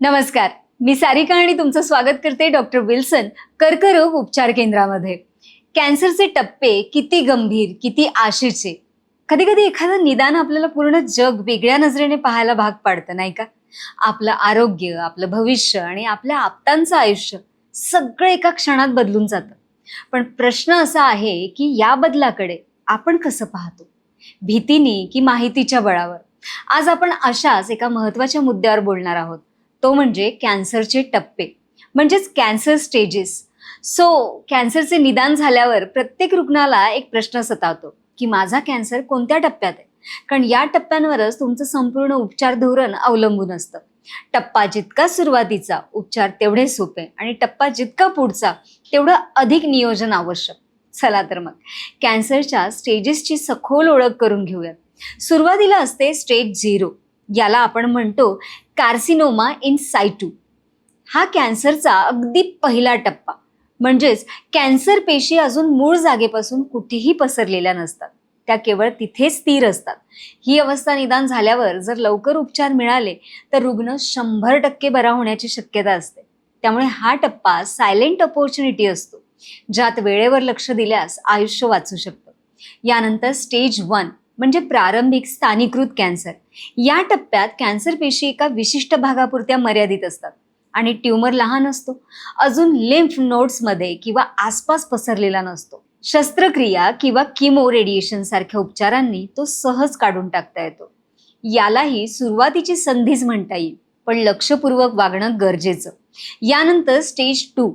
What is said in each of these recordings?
नमस्कार. मी सारिका आणि तुमचं स्वागत करते डॉक्टर विल्सन कर्करोग उपचार केंद्रामध्ये. कॅन्सरचे टप्पे किती गंभीर किती आशेचे? कधी कधी एखादं निदान आपल्याला पूर्ण जग वेगळ्या नजरेने पाहायला भाग पाडतं नाही का? आपलं आरोग्य आपलं भविष्य आणि आपल्या आप्तांचं आयुष्य सगळं एका क्षणात बदलून जातं. पण प्रश्न असा आहे की या बदलाकडे आपण कसं पाहतो? भीतीने की माहितीच्या बळावर? आज आपण अशाच एका महत्त्वाच्या मुद्द्यावर बोलणार आहोत. तो म्हणजे कॅन्सरचे टप्पे म्हणजेच कॅन्सर स्टेजेस. सो कॅन्सरचे निदान झाल्यावर प्रत्येक रुग्णाला एक प्रश्न सतावतो की माझा कॅन्सर कोणत्या टप्प्यात आहे? कारण या टप्प्यांवरच तुमचं संपूर्ण उपचार धोरण अवलंबून असतं. टप्पा जितका सुरुवातीचा उपचार तेवढे सोपे आणि टप्पा जितका पुढचा तेवढं अधिक नियोजन आवश्यक. चला तर मग कॅन्सरच्या स्टेजेसची सखोल ओळख करून घेऊयात. सुरुवातीला असते स्टेज झिरो. याला आपण म्हणतो कार्सिनोमा इन सायटू हा कॅन्सरचा अगदी पहिला टप्पा. म्हणजेच कॅन्सर पेशी अजून मूळ जागेपासून कुठेही पसरलेल्या नसतात. त्या केवळ तिथे स्थिर असतात. ही अवस्था निदान झाल्यावर जर लवकर उपचार मिळाले तर रुग्ण शंभर टक्के बरा होण्याची शक्यता असते. त्यामुळे हा टप्पा सायलेंट ऑपॉर्च्युनिटी असतो. ज्यात वेळेवर लक्ष दिल्यास आयुष्य वाचू शकतं. यानंतर स्टेज वन म्हणजे प्रारंभिक स्थानिकृत कॅन्सर. या टप्प्यात कॅन्सर पेशी एका विशिष्ट भागापुरत्या मर्यादित असतात आणि ट्यूमर लहान असतो. अजून लिम्फ नोड्समध्ये किंवा आसपास पसरलेला नसतो. शस्त्रक्रिया किंवा किमो रेडिएशन सारख्या उपचारांनी तो सहज काढून टाकता येतो. यालाही सुरुवातीची संधीच म्हणता येईल पण लक्षपूर्वक वागणं गरजेचं. यानंतर स्टेज टू.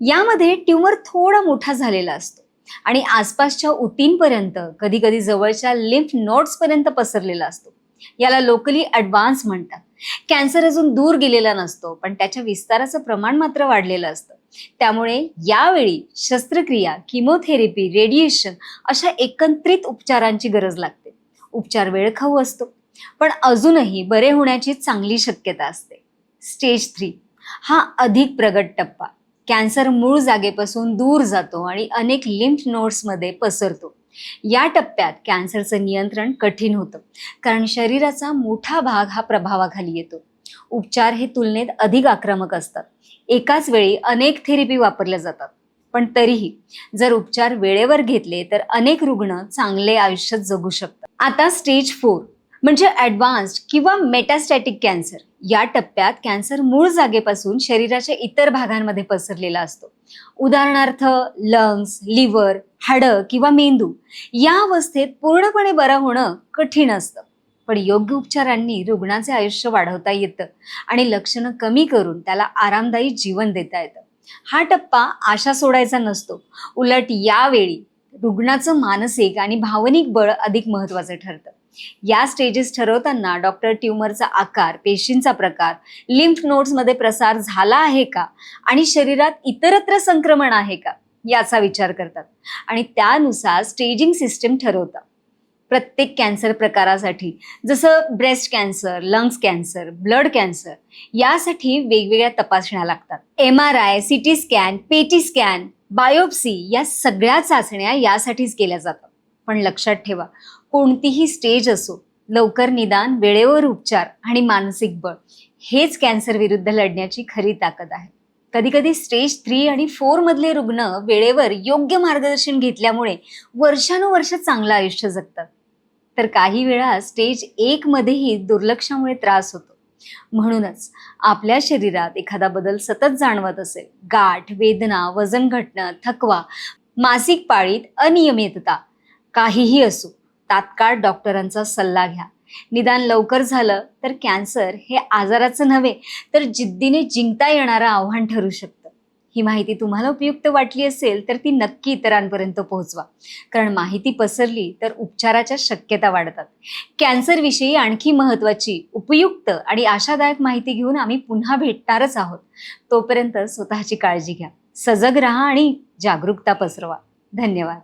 यामध्ये ट्यूमर थोडा मोठा झालेला असतो. आणि आसपासच्या उतींपर्यंत कधी कधी जवळच्या लिम्फ नोड्सपर्यंत पसरलेला असतो. याला लोकली ॲडव्हान्स म्हणतात. कॅन्सर अजून दूर गेलेला नसतो पण त्याच्या विस्ताराचं प्रमाण मात्र वाढलेलं असतं. त्यामुळे यावेळी शस्त्रक्रिया किमोथेरपी रेडिएशन अशा एकत्रित उपचारांची गरज लागते. उपचार वेळखाऊ असतो पण अजूनही बरे होण्याची चांगली शक्यता असते. स्टेज थ्री हा अधिक प्रगट टप्पा. कॅन्सर मूळ जागेपासून दूर जातो आणि अनेक लिम्फ नोड्समध्ये पसरतो. या टप्प्यात कॅन्सरचं नियंत्रण कठीण होतं कारण शरीराचा मोठा भाग हा प्रभावाखाली येतो. उपचार हे तुलनेत अधिक आक्रमक असतात. एकाच वेळी अनेक थेरपी वापरल्या जातात. पण तरीही जर उपचार वेळेवर घेतले तर अनेक रुग्ण चांगले आयुष्य जगू शकतात. आता स्टेज फोर म्हणजे ॲडव्हान्स्ड किंवा मेटास्टॅटिक कॅन्सर या टप्प्यात कॅन्सर मूळ जागेपासून शरीराच्या इतर भागांमध्ये पसरलेला असतो. उदाहरणार्थ लंग्स लिव्हर हाडं किंवा मेंदू या अवस्थेत पूर्णपणे बरं होणं कठीण असतं. पण योग्य उपचारांनी रुग्णाचे आयुष्य वाढवता येतं आणि लक्षणं कमी करून त्याला आरामदायी जीवन देता येतं. हा टप्पा आशा सोडायचा नसतो. उलट यावेळी रुग्णाचं मानसिक आणि भावनिक बळ अधिक महत्त्वाचं ठरतं. या स्टेजेस ठरवताना डॉक्टर ट्यूमरचा आकार पेशींचा प्रकार लिम्फ नोड्समध्ये प्रसार झाला आहे का? आणि शरीरात इतरत्र संक्रमण आहे का? याचा विचार करतात. आणि त्यानुसार स्टेजिंग सिस्टीम ठरवतात प्रत्येक कॅन्सर प्रकारासाठी जसं breast cancer lungs cancer blood cancer यासाठी वेगवेगळ्या तपासण्या लागतात. M R I C T scan PET scan biopsy या सगळ्या चाचण्या यासाठीच केल्या जातात. पण लक्षात ठेवा. कोणतीही स्टेज असो लवकर निदान वेळेवर उपचार आणि मानसिक बळ हेच कॅन्सर विरुद्ध लढण्याची खरी ताकद आहे. कधीकधी स्टेज थ्री आणि फोर मधले रुग्ण वेळेवर योग्य मार्गदर्शन घेतल्यामुळे वर्षानुवर्ष चांगलं आयुष्य जगतात. तर काही वेळा स्टेज एक मध्येही दुर्लक्षामुळे त्रास होतो. म्हणूनच आपल्या शरीरात एखादा बदल सतत जाणवत असेल. गाठ वेदना वजन घटणं थकवा मासिक पाळीत अनियमितता काहीही असो तात्काळ डॉक्टरांचा सल्ला घ्या. निदान लवकर झालं तर कॅन्सर हे आजाराचं नव्हे तर जिद्दीने जिंकता येणारं आव्हान ठरू शकतं. ही माहिती तुम्हाला उपयुक्त वाटली असेल तर ती नक्की इतरांपर्यंत पोहोचवा. कारण माहिती पसरली तर उपचाराच्या शक्यता वाढतात. कॅन्सरविषयी आणखी महत्त्वाची उपयुक्त आणि आशादायक माहिती घेऊन आम्ही पुन्हा भेटणारच आहोत. तोपर्यंत स्वतःची काळजी घ्या. सजग राहा आणि जागरूकता पसरवा. धन्यवाद.